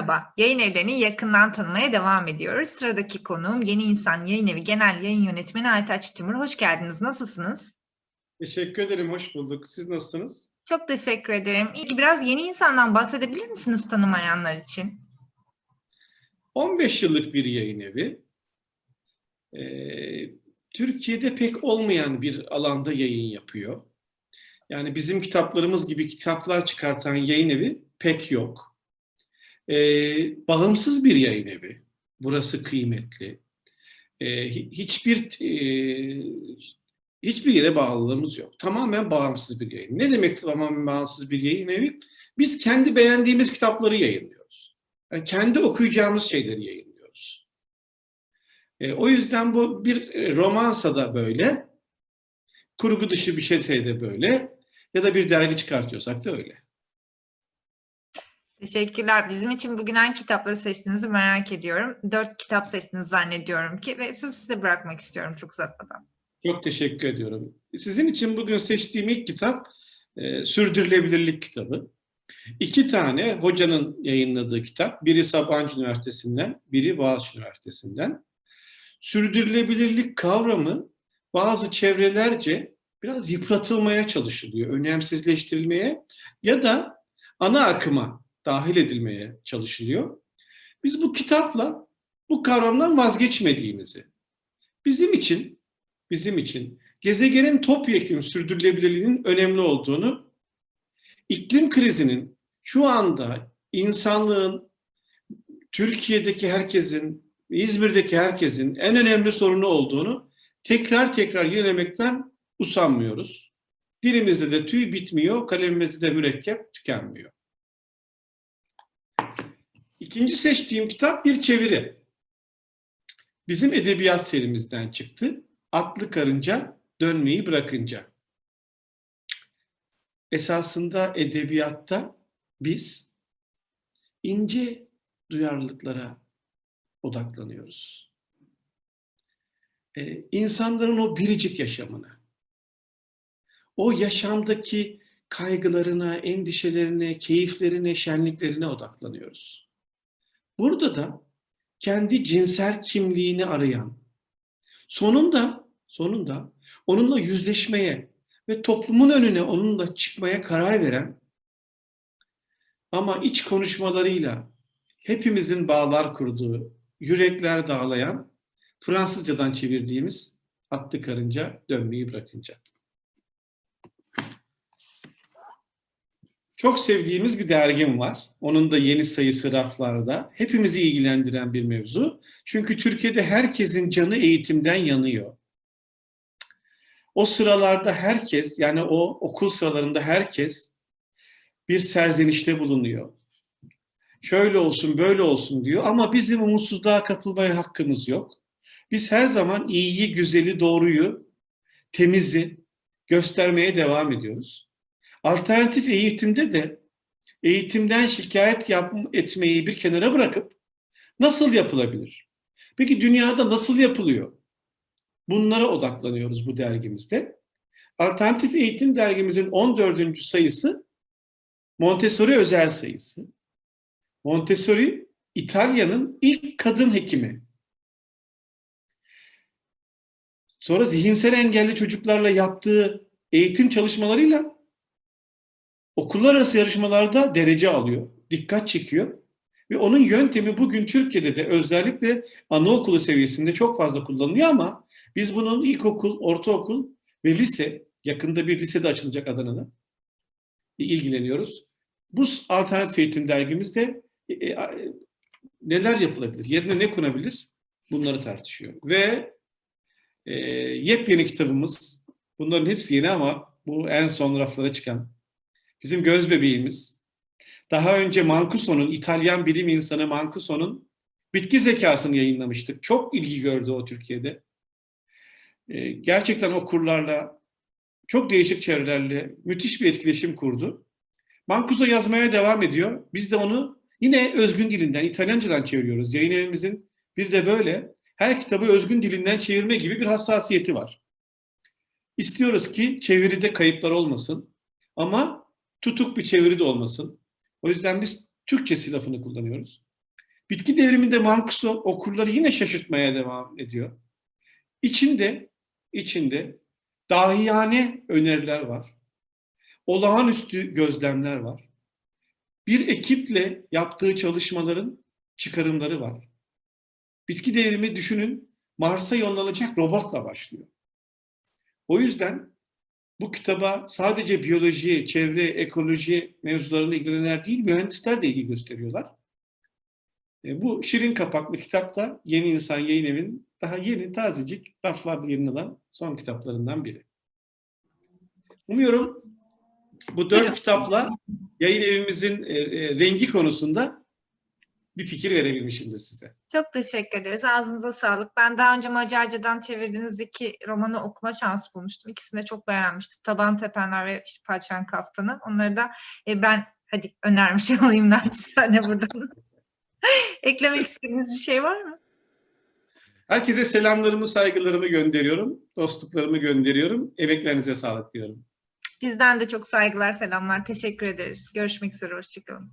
Merhaba, yayın evlerini yakından tanımaya devam ediyoruz. Sıradaki konuğum Yeni İnsan Yayın Evi Genel Yayın Yönetmeni Aytaç Timur. Hoş geldiniz, nasılsınız? Teşekkür ederim, hoş bulduk. Siz nasılsınız? Çok teşekkür ederim. İlk biraz Yeni İnsan'dan bahsedebilir misiniz tanımayanlar için? 15 yıllık bir yayın evi. Ee, Türkiye'de pek olmayan bir alanda yayın yapıyor. Yani bizim kitaplarımız gibi kitaplar çıkartan yayın evi pek yok. Ee, bağımsız bir yayın evi. Burası kıymetli. Hi- hiçbir e, hiçbir yere bağlılığımız yok. Tamamen bağımsız bir yayın. Ne demek tamamen bağımsız bir yayın evi? Biz kendi beğendiğimiz kitapları yayınlıyoruz. Yani kendi okuyacağımız şeyleri yayınlıyoruz. E, o yüzden bu bir e, romansa da böyle, kurgu dışı bir şeyse de böyle ya da bir dergi çıkartıyorsak da öyle. Teşekkürler. Bizim için bugün hangi kitapları seçtiğinizi merak ediyorum. Dört kitap seçtiniz zannediyorum ki ve sözü size bırakmak istiyorum çok uzatmadan. Çok teşekkür ediyorum. Sizin için bugün seçtiğim ilk kitap e, Sürdürülebilirlik kitabı. İki tane hocanın yayınladığı kitap. Biri Sabancı Üniversitesi'nden, biri Boğaziçi Üniversitesi'nden. Sürdürülebilirlik kavramı bazı çevrelerce biraz yıpratılmaya çalışılıyor, önemsizleştirilmeye ya da ana akıma dahil edilmeye çalışılıyor. Biz bu kitapla bu kavramdan vazgeçmediğimizi, bizim için bizim için gezegenin topyekun sürdürülebilirliğinin önemli olduğunu, iklim krizinin şu anda insanlığın Türkiye'deki herkesin, İzmir'deki herkesin en önemli sorunu olduğunu tekrar tekrar yenilemekten usanmıyoruz. Dilimizde de tüy bitmiyor, kalemimizde de mürekkep tükenmiyor. İkinci seçtiğim kitap bir çeviri. Bizim edebiyat serimizden çıktı. Atlı karınca dönmeyi bırakınca. Esasında edebiyatta biz ince duyarlılıklara odaklanıyoruz. Ee, insanların o biricik yaşamına, o yaşamdaki kaygılarına, endişelerine, keyiflerine, şenliklerine odaklanıyoruz. Burada da kendi cinsel kimliğini arayan, sonunda sonunda onunla yüzleşmeye ve toplumun önüne onunla çıkmaya karar veren ama iç konuşmalarıyla hepimizin bağlar kurduğu, yürekler dağlayan Fransızcadan çevirdiğimiz Atlı Karınca Dönmeyi Bırakınca. Çok sevdiğimiz bir dergim var. Onun da yeni sayısı raflarda. Hepimizi ilgilendiren bir mevzu. Çünkü Türkiye'de herkesin canı eğitimden yanıyor. O sıralarda herkes, yani o okul sıralarında herkes bir serzenişte bulunuyor. Şöyle olsun, böyle olsun diyor ama bizim umutsuzluğa kapılmaya hakkımız yok. Biz her zaman iyiyi, güzeli, doğruyu, temizi göstermeye devam ediyoruz. Alternatif eğitimde de eğitimden şikayet yap etmeyi bir kenara bırakıp nasıl yapılabilir? Peki dünyada nasıl yapılıyor? Bunlara odaklanıyoruz bu dergimizde. Alternatif Eğitim dergimizin 14. sayısı Montessori özel sayısı. Montessori İtalya'nın ilk kadın hekimi. Sonra zihinsel engelli çocuklarla yaptığı eğitim çalışmalarıyla okullar arası yarışmalarda derece alıyor, dikkat çekiyor. Ve onun yöntemi bugün Türkiye'de de özellikle anaokulu seviyesinde çok fazla kullanılıyor ama biz bunun ilkokul, ortaokul ve lise, yakında bir lisede açılacak Adana'da ilgileniyoruz. Bu alternatif eğitim dergimizde e, e, neler yapılabilir, yerine ne konabilir bunları tartışıyor. Ve e, yepyeni kitabımız, bunların hepsi yeni ama bu en son raflara çıkan bizim göz bebeğimiz. Daha önce Mancuso'nun, İtalyan bilim insanı Mancuso'nun bitki zekasını yayınlamıştık. Çok ilgi gördü o Türkiye'de. Ee, gerçekten o kurlarla, çok değişik çevrelerle müthiş bir etkileşim kurdu. Mancuso yazmaya devam ediyor. Biz de onu yine özgün dilinden, İtalyancadan çeviriyoruz. Yayın evimizin bir de böyle her kitabı özgün dilinden çevirme gibi bir hassasiyeti var. İstiyoruz ki çeviride kayıplar olmasın ama tutuk bir çeviri de olmasın. O yüzden biz Türkçesi lafını kullanıyoruz. Bitki devriminde Mancuso okurları yine şaşırtmaya devam ediyor. İçinde, içinde dahiyane öneriler var. Olağanüstü gözlemler var. Bir ekiple yaptığı çalışmaların çıkarımları var. Bitki devrimi düşünün Mars'a yollanacak robotla başlıyor. O yüzden bu kitaba sadece biyoloji, çevre, ekoloji mevzularına ilgilenenler değil, mühendisler de ilgi gösteriyorlar. E, bu şirin kapaklı kitapta Yeni İnsan Yayın Evi'nin daha yeni, tazecik raflarda yerini alan son kitaplarından biri. Umuyorum bu dört kitapla yayın evimizin e, e, rengi konusunda bir fikir verebilmişimdir size. Çok teşekkür ederiz. Ağzınıza sağlık. Ben daha önce Macarcadan çevirdiğiniz iki romanı okuma şansı bulmuştum. İkisini de çok beğenmiştim. Taban Tepenler ve işte Padişahın Kaftanı. Onları da e, ben hadi önermiş olayım naçizane buradan. Eklemek istediğiniz bir şey var mı? Herkese selamlarımı, saygılarımı gönderiyorum. Dostluklarımı gönderiyorum. Emeklerinize sağlık diyorum. Bizden de çok saygılar, selamlar. Teşekkür ederiz. Görüşmek üzere. Hoşçakalın.